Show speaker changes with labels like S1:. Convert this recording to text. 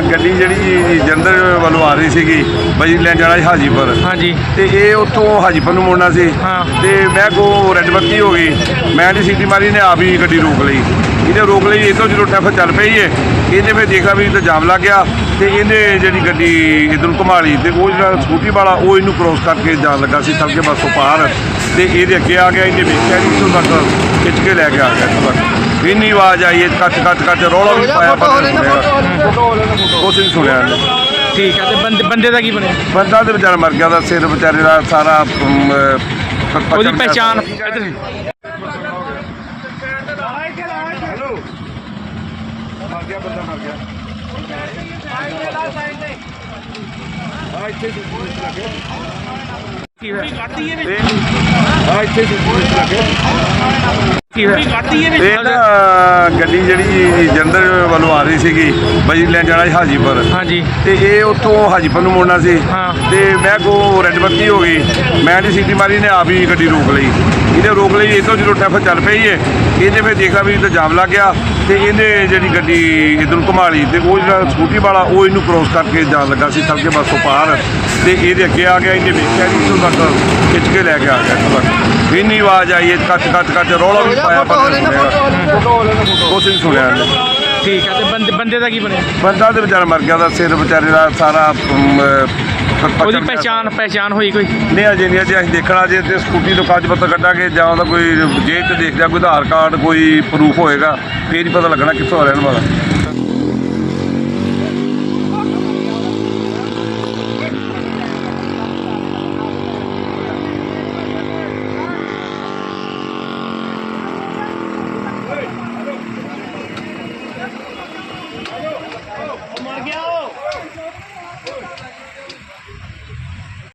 S1: ਗੱਡੀ ਜਿਹੜੀ ਜੰਦਰ ਵੱਲੋਂ ਆ ਰਹੀ ਸੀਗੀ ਬਈ ਲੈਣ ਜਾਣਾ ਸੀ ਹਾਜੀਪੁਰ।
S2: ਹਾਂਜੀ।
S1: ਤੇ ਇਹ ਉੱਥੋਂ ਹਾਜੀਪੁਰ ਨੂੰ ਮੁੜਨਾ ਸੀ।
S2: ਹਾਂ।
S1: ਤੇ ਮੈਂ ਕੋ ਰੈੱਡ ਬੱਤੀ ਹੋ ਗਈ। ਮੈਂ ਦੀ ਸੀਟੀ ਮਾਰੀ ਨੇ ਆਪ ਹੀ ਗੱਡੀ ਰੋਕ ਲਈ। ਇਹਨੇ ਰੋਕ ਲਈ ਇਹ ਤੋਂ ਜਦੋਂ ਟ੍ਰੈਫਿਕ ਚੱਲ ਪਈ ਏ ਇਹਨੇ ਫਿਰ ਦੇਖਿਆ ਵੀ ਇਹ ਤਾਂ ਜਾਮ ਲੱਗ ਗਿਆ। ਤੇ ਇਹਨੇ ਜਿਹੜੀ ਗੱਡੀ ਇਧਰ ਨੂੰ ਘੁਮਾ ਲਈ ਤੇ ਉਹ ਜਿਹੜਾ ਸਕੂਟੀ ਵਾਲਾ ਉਹ ਇਹਨੂੰ ਕ੍ਰੋਸ ਕਰਕੇ ਜਾਣ ਲੱਗਾ ਸੀ ਥਲਕੇ ਬੱਸੋਂ ਪਾਰ। ਤੇ ਇਹਦੇ ਅੱਗੇ ਆ ਗਿਆ ਇਹਨੇ ਵੇਖਿਆ ਨਹੀਂ ਤੋਂ ਤੱਕ ਖਿੱਚ ਕੇ ਲੈ ਕੇ ਆ ਗਿਆ। ਇੱਥੋਂ ਤੱਕ ਇੰਨੀ ਆਵਾਜ਼ ਆਈ ਇਹ ਕੱਟ ਕੱਟ ਕੱਟ ਰੌਲਾ ਵੀ ਪਾਇਆ ਪਰ ਕੁਛ ਨਹੀਂ ਸੁਣਿਆ ਇਹਨੇ।
S2: ਠੀਕ ਹੈ ਤੇ ਬੰਦੇ ਬੰਦੇ ਦਾ ਕੀ ਬਣਿਆ?
S1: ਬੰਦਾ ਤੇ ਵਿਚਾਰਾ ਮਰ ਗਿਆ ਦਾ ਸਿਰ ਵਿਚਾਰੇ ਦਾ ਸਾਰਾ ਅਮ, ਅਹ, ਪ-
S2: ਉਹਦੀ
S1: ਪਚੜ ਗਿਆ।
S2: ਪਹਿਚਾਣ।
S1: ਸਾਰਾ। ਮਰ ਗਿਆ ਬੰਦਾ ਮਰ ਗਿਆ। ਆ ਇੱਥੇ ਸੀ ਪੁਲਿਸ ਲੱਗੇ।
S2: ਕੀ ਹੋਇਆ?
S1: ਆ
S2: ਕੀ
S1: ਇਹ ਨਾ ਗੱਡੀ ਜਿਹੜੀ ਜੰਦਰ ਵੱਲੋਂ ਆ ਰਹੀ ਸੀਗੀ ਬਈ ਲੈਣ ਜਾਣਾ ਸੀ ਹਾਜੀਪੁਰ।
S2: ਹਾਂਜੀ।
S1: ਤੇ ਇਹ ਉੱਥੋਂ ਹਾਜੀਪੁਰ ਨੂੰ ਮੁੜਨਾ ਸੀ।
S2: ਹਾਂ।
S1: ਤੇ ਮੈਂ ਕੋ ਰੈੱਡ ਬੱਤੀ ਹੋ ਗਈ। ਮੈਂ ਦੀ ਸੀਟੀ ਮਾਰੀ ਨੇ ਆਪ ਹੀ ਗੱਡੀ ਰੋਕ ਲਈ। ਇਹਨੇ ਰੋਕ ਲਈ ਇਹ ਤੋਂ ਜਦੋਂ ਟ੍ਰੈਫਿਕ ਚੱਲ ਪਈ ਏ ਇਹਨੇ ਫਿਰ ਦੇਖਿਆ ਵੀ ਇਹ ਤਾਂ ਜਾਮ ਲੱਗ ਗਿਆ। ਤੇ ਇਹਨੇ ਜਿਹੜੀ ਗੱਡੀ ਇਧਰ ਨੂੰ ਘੁਮਾ ਲਈ ਤੇ ਉਹ ਜਿਹੜਾ ਸਕੂਟੀ ਵਾਲਾ ਉਹ ਇਹਨੂੰ ਕ੍ਰੋਸ ਕਰਕੇ ਜਾਣ ਲੱਗਾ ਸੀ ਥਲਕੇ ਬੱਸੋਂ ਪਾਰ। ਤੇ ਇਹਦੇ ਅੱਗੇ ਆ ਗਿਆ ਇਹਨੇ ਵੇਖਿਆ ਨਹੀਂ ਤੋਂ ਤੱਕ ਖਿੱਚ ਕੇ ਲੈ ਕੇ ਆ ਗਿਆ ਇੱਥੋਂ ਤੱਕ। ਇੰਨੀ ਆਵਾਜ਼ ਆਈ ਇਹ ਕੱਟ ਕੱਟ ਕੱਟ ਰੌਲਾ ਵੀ ਪਾਇਆ ਪਰ ਕੁਛ ਨਹੀਂ ਸੁਣਿਆ ਇਹਨੇ।
S2: ਠੀਕ ਹੈ ਤੇ ਬੰਦੇ ਬੰਦੇ ਦਾ ਕੀ ਬਣਿਆ?
S1: ਬੰਦਾ ਤੇ ਵਿਚਾਰਾ ਮਰ ਗਿਆ ਦਾ ਸਿਰ ਵਿਚਾਰੇ ਦਾ ਸਾਰਾ ਅਮ, ਅਹ, ਪਚੜ
S2: ਉਹਦੀ
S1: ਗਿਆ।
S2: ਪਹਿਚਾਣ ਪਹਿਚਾਣ ਹੋਈ ਕੋਈ?
S1: ਨਹੀਂ ਅਜੇ ਨਹੀਂ ਅਜੇ ਅਸੀਂ ਦੇਖਣਾ ਜੇ ਤੇ ਸਕੂਟੀ ਤੋਂ ਕਾਗਜ਼ ਪੱਤਰ ਕੱਢਾਂਗੇ ਜਾਂ ਉਹਦਾ ਕੋਈ ਜੇਬ 'ਚ ਦੇਖ ਜਾ ਕੋਈ ਆਧਾਰ ਕਾਰਡ ਕੋਈ ਪ੍ਰੂਫ ਹੋਏਗਾ ਫੇਰ ਹੀ ਪਤਾ ਲੱਗਣਾ ਕਿੱਥੋਂ ਆ ਰਹਿਣ ਵਾਲਾ Come on, Gil.